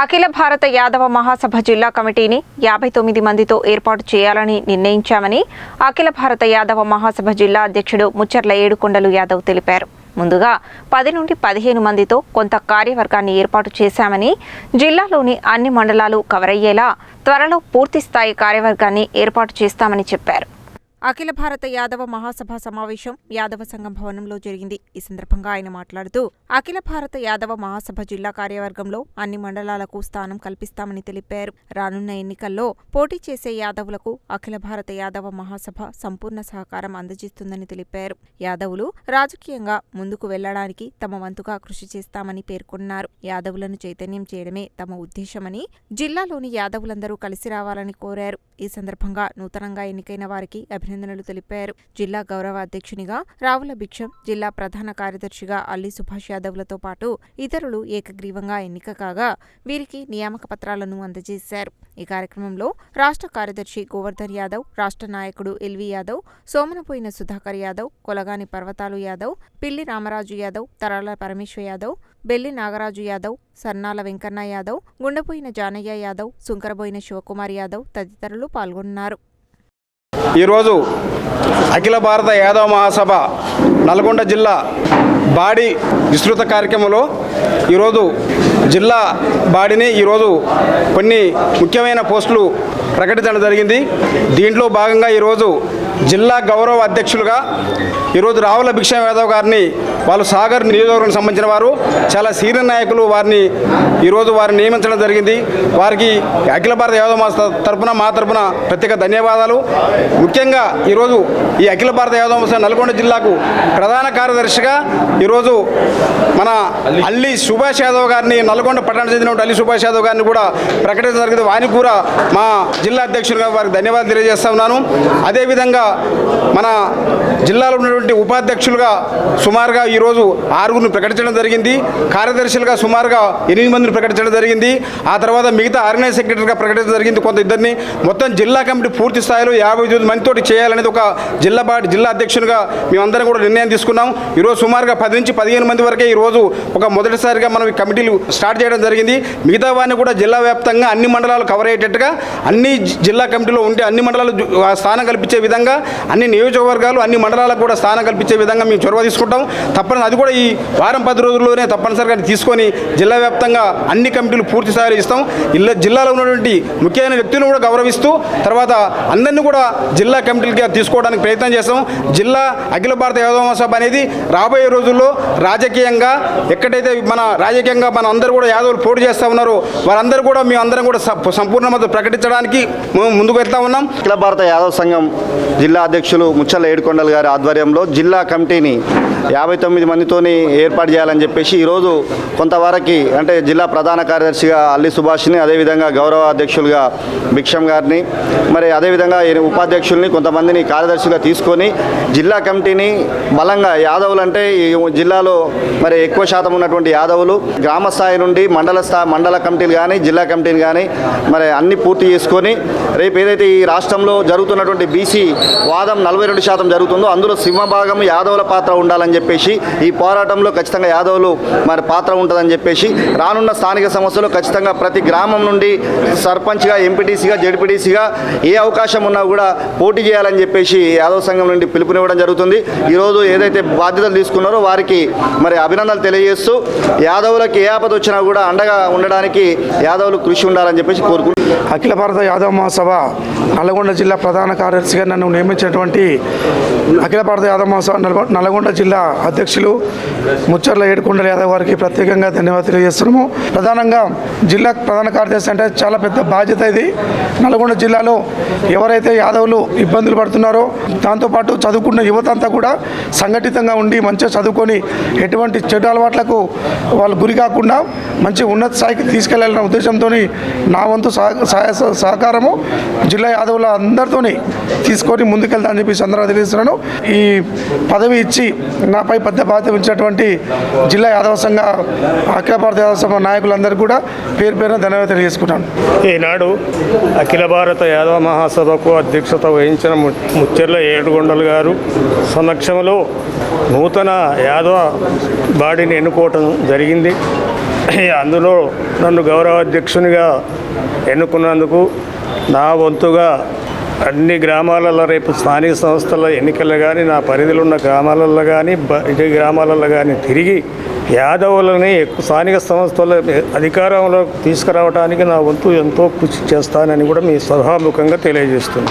అఖిల భారత యాదవ మహాసభ జిల్లా కమిటీని యాభై తొమ్మిది మందితో ఏర్పాటు చేయాలని నిర్ణయించామని అఖిల భారత యాదవ మహాసభ జిల్లా అధ్యక్షుడు ముచ్చర్ల ఏడుకొండలు యాదవ్ తెలిపారు. ముందుగా పది నుండి పదిహేను మందితో కొంత కార్యవర్గాన్ని ఏర్పాటు చేశామని జిల్లాలోని అన్ని మండలాలు కవర్ అయ్యేలా త్వరలో పూర్తి స్థాయి కార్యవర్గాన్ని ఏర్పాటు చేస్తామని చెప్పారు. అఖిల భారత యాదవ మహాసభ సమావేశం యాదవ సంఘం భవనంలో జరిగింది. ఈ సందర్భంగా ఆయన మాట్లాడుతూ అఖిల భారత యాదవ మహాసభ జిల్లా కార్యవర్గంలో అన్ని మండలాలకు స్థానం కల్పిస్తామని తెలిపారు. రానున్న ఎన్నికల్లో పోటీ చేసే యాదవులకు అఖిల భారత యాదవ మహాసభ సంపూర్ణ సహకారం అందజేస్తుందని తెలిపారు. యాదవులు రాజకీయంగా ముందుకు వెళ్ళడానికి తమ వంతుగా కృషి చేస్తామని పేర్కొన్నారు. యాదవులను చైతన్యం చేయడమే తమ ఉద్దేశమని జిల్లాలోని యాదవులందరూ కలిసి రావాలని కోరారు. ఈ సందర్భంగా నూతనంగా ఎన్నికైన వారికి అభినందనలు తెలిపారు. జిల్లా గౌరవ అధ్యక్షునిగా రావుల భిక్షం జిల్లా ప్రధాన కార్యదర్శిగా అల్లి సుభాష్ యాదవ్లతో పాటు ఇతరులు ఏకగ్రీవంగా ఎన్నిక కాగా వీరికి నియామక పత్రాలను అందజేశారు. ఈ కార్యక్రమంలో రాష్ట్ర కార్యదర్శి గోవర్ధన్ యాదవ్ రాష్ట్ర నాయకుడు ఎల్వి యాదవ్ సోమనపోయిన సుధాకర్ యాదవ్ కొలగాని పర్వతాలు యాదవ్ పిల్లి రామరాజు యాదవ్ తరాల పరమేశ్వర్ యాదవ్ బెల్లి నాగరాజు యాదవ్ సర్నాల వెంకన్న యాదవ్ గుండెపోయిన జానయ్య యాదవ్ సుంకరబోయిన శివకుమార్ యాదవ్ తదితరులు పాల్గొన్నారు. ఈరోజు అఖిల భారత యాదవ మహాసభ నల్గొండ జిల్లా బాడీ విస్తృత కార్యక్రమంలో ఈరోజు జిల్లా బాడీని ఈరోజు కొన్ని ముఖ్యమైన పోస్టులు ప్రకటించడం జరిగింది. దీంట్లో భాగంగా ఈరోజు జిల్లా గౌరవ అధ్యక్షులుగా ఈరోజు రావుల భిక్షం యాదవ్ గారిని వాళ్ళు సాగర్ నియోజకవర్గానికి సంబంధించిన వారు చాలా సీనియర్ నాయకులు వారిని ఈరోజు వారిని నియమించడం జరిగింది. వారికి అఖిల భారత యాదవ మా తరఫున మా తరపున ప్రత్యేక ధన్యవాదాలు. ముఖ్యంగా ఈరోజు ఈ అఖిల భారత యాదవ మహాసభ నల్గొండ జిల్లాకు ప్రధాన కార్యదర్శిగా ఈరోజు మన అల్లి సుభాష్ యాదవ్ గారిని నల్గొండ పట్టణ చెందిన అల్లి సుభాష్ యాదవ్ గారిని కూడా ప్రకటించడం జరిగింది. వారికి కూడా మా జిల్లా అధ్యక్షులుగా వారికి ధన్యవాదాలు తెలియజేస్తా ఉన్నాను. అదేవిధంగా మన జిల్లాలో ఉన్నటువంటి ఉపాధ్యక్షులుగా సుమారుగా ఈరోజు ఆరుగురిని ప్రకటించడం జరిగింది. కార్యదర్శులుగా సుమారుగా ఎనిమిది మందిని ప్రకటించడం జరిగింది. ఆ తర్వాత మిగతా ఆర్గనైజ్ సెక్రటరీగా ప్రకటించడం జరిగింది కొంత ఇద్దరిని. మొత్తం జిల్లా కమిటీ పూర్తి స్థాయిలో యాభై తొమ్మిది మందితోటి చేయాలనేది ఒక జిల్లా పార్టీ జిల్లా అధ్యక్షునిగా మేమందరం కూడా నిర్ణయం తీసుకున్నాం. ఈరోజు సుమారుగా పది నుంచి పదిహేను మంది వరకే ఈరోజు ఒక మొదటిసారిగా మనం ఈ కమిటీలు స్టార్ట్ చేయడం జరిగింది. మిగతా వారిని కూడా జిల్లా వ్యాప్తంగా అన్ని మండలాలు కవర్ అయ్యేటట్టుగా అన్ని జిల్లా కమిటీలో ఉంటే అన్ని మండలాలు స్థానం కల్పించే విధంగా అన్ని నియోజకవర్గాలు అన్ని మండలాలకు కూడా స్థానం కల్పించే విధంగా మేము చొరవ తీసుకుంటాం. తప్పని అది కూడా ఈ వారం పది రోజుల్లోనే తప్పనిసరిగా తీసుకొని జిల్లా వ్యాప్తంగా అన్ని కమిటీలు పూర్తి స్థాయిలో ఇస్తాం. ఇల్ల జిల్లాలో ఉన్నటువంటి ముఖ్యమైన వ్యక్తులను కూడా గౌరవిస్తూ తర్వాత అందరినీ కూడా జిల్లా కమిటీలుగా తీసుకోవడానికి ప్రయత్నం చేస్తాం. జిల్లా అఖిల భారత యాదవ సభ అనేది రాబోయే రోజుల్లో రాజకీయంగా ఎక్కడైతే మన రాజకీయంగా మన అందరూ కూడా యాదవులు పోటీ చేస్తూ ఉన్నారో వారందరూ కూడా మేము అందరం కూడా సంపూర్ణ మద్దతు ప్రకటించడానికి మేము ముందుకు వెళ్తా ఉన్నాం. అఖిల భారత యాదవ సంఘం జిల్లా అధ్యక్షులు ముచ్చల ఏడుకొండలు గారి ఆధ్వర్యంలో జిల్లా కమిటీని యాభై తొమ్మిది మందితోని ఏర్పాటు చేయాలని చెప్పేసి ఈరోజు కొంతవరకు అంటే జిల్లా ప్రధాన కార్యదర్శిగా అల్లి సుభాష్ని అదేవిధంగా గౌరవ అధ్యక్షులుగా భిక్షం గారిని మరి అదేవిధంగా ఈ ఉపాధ్యక్షుల్ని కొంతమందిని కార్యదర్శిగా తీసుకొని జిల్లా కమిటీని బలంగా యాదవులు అంటే ఈ జిల్లాలో మరి ఎక్కువ శాతం ఉన్నటువంటి యాదవులు గ్రామ స్థాయి నుండి మండల స్థాయి మండల కమిటీలు కానీ జిల్లా కమిటీని కానీ మరి అన్ని పూర్తి చేసుకొని రేపు ఏదైతే ఈ రాష్ట్రంలో జరుగుతున్నటువంటి బీసీ వాదం నలభై రెండు శాతం జరుగుతుందో అందులో సింహభాగం యాదవుల పాత్ర ఉండాలని చెప్పేసి ఈ పోరాటంలో ఖచ్చితంగా యాదవులు మరి పాత్ర ఉంటుందని చెప్పేసి రానున్న స్థానిక సమస్యలు ఖచ్చితంగా ప్రతి గ్రామం నుండి సర్పంచ్గా ఎంపీటీసీగా జడ్పీటీసీగా ఏ అవకాశం ఉన్నా కూడా పోటీ చేయాలని చెప్పేసి యాదవ సంఘం నుండి పిలుపునివ్వడం జరుగుతుంది. ఈరోజు ఏదైతే బాధ్యతలు తీసుకున్నారో వారికి మరి అభినందనలు తెలియజేస్తూ యాదవులకు ఏ ఆపద వచ్చినా కూడా అండగా ఉండడానికి యాదవులు కృషి ఉండాలని చెప్పేసి కోరుకుంటున్నారు అఖిల భారత యాదవ మహాసభ నల్గొండ జిల్లా ప్రధాన కార్యదర్శిగా నన్ను నిర్మించినటువంటి అఖిల భారత యాదవ మహాసభ నల్గొ- నల్గొండ జిల్లా అధ్యక్షులు ముచ్చర్ల ఏడుకొండల యాదవ్ గారికి ప్రత్యేకంగా ధన్యవాదాలు తెలియజేస్తున్నాము. ప్రధానంగా జిల్లా ప్రధాన కార్యదర్శి అంటే చాలా పెద్ద బాధ్యత ఇది. నల్గొండ జిల్లాలో ఎవరైతే యాదవులు ఇబ్బందులు పడుతున్నారో దాంతోపాటు చదువుకున్న యువత అంతా కూడా సంఘటితంగా ఉండి మంచిగా చదువుకొని ఎటువంటి చెడు అలవాట్లకు వాళ్ళు గురి కాకుండా మంచి ఉన్నత స్థాయికి తీసుకెళ్ళాలన్న ఉద్దేశంతో నా వంతు సహ- సహాయ సహకారము జిల్లా యాదవుల అందరితోని తీసుకొని ముందుకెళ్తా అని చెప్పి సందర్భంగా తెలియజేస్తున్నాను. ఈ పదవి ఇచ్చి నాపై పెద్ద బాధ్యత ఉంచినటువంటి జిల్లా యాదవ సంఘ అఖిల భారత యాదవ సంఘ నాయకులందరూ కూడా పేరు పేరున ధన్యవాదాలు తెలియజేసుకుంటాను. ఈనాడు అఖిల భారత యాదవ మహాసభకు అధ్యక్షత వహించిన ముచ్చెర్ల ఏడుగొండలు గారు సమక్షంలో నూతన యాదవ బాడీని ఎన్నుకోవటం జరిగింది. అందులో నన్ను గౌరవ అధ్యక్షునిగా ఎన్నుకున్నందుకు నా వంతుగా అన్ని గ్రామాలలో రేపు స్థానిక సంస్థల ఎన్నికల్లో కానీ నా పరిధిలో ఉన్న గ్రామాలలో కానీ ఇదే గ్రామాలలో కానీ తిరిగి యాదవులని ఎక్కువ స్థానిక సంస్థల అధికారంలో తీసుకురావడానికి నా వంతు ఎంతో కృషి చేస్తానని కూడా మీ సభాముఖంగా తెలియజేస్తున్నాను.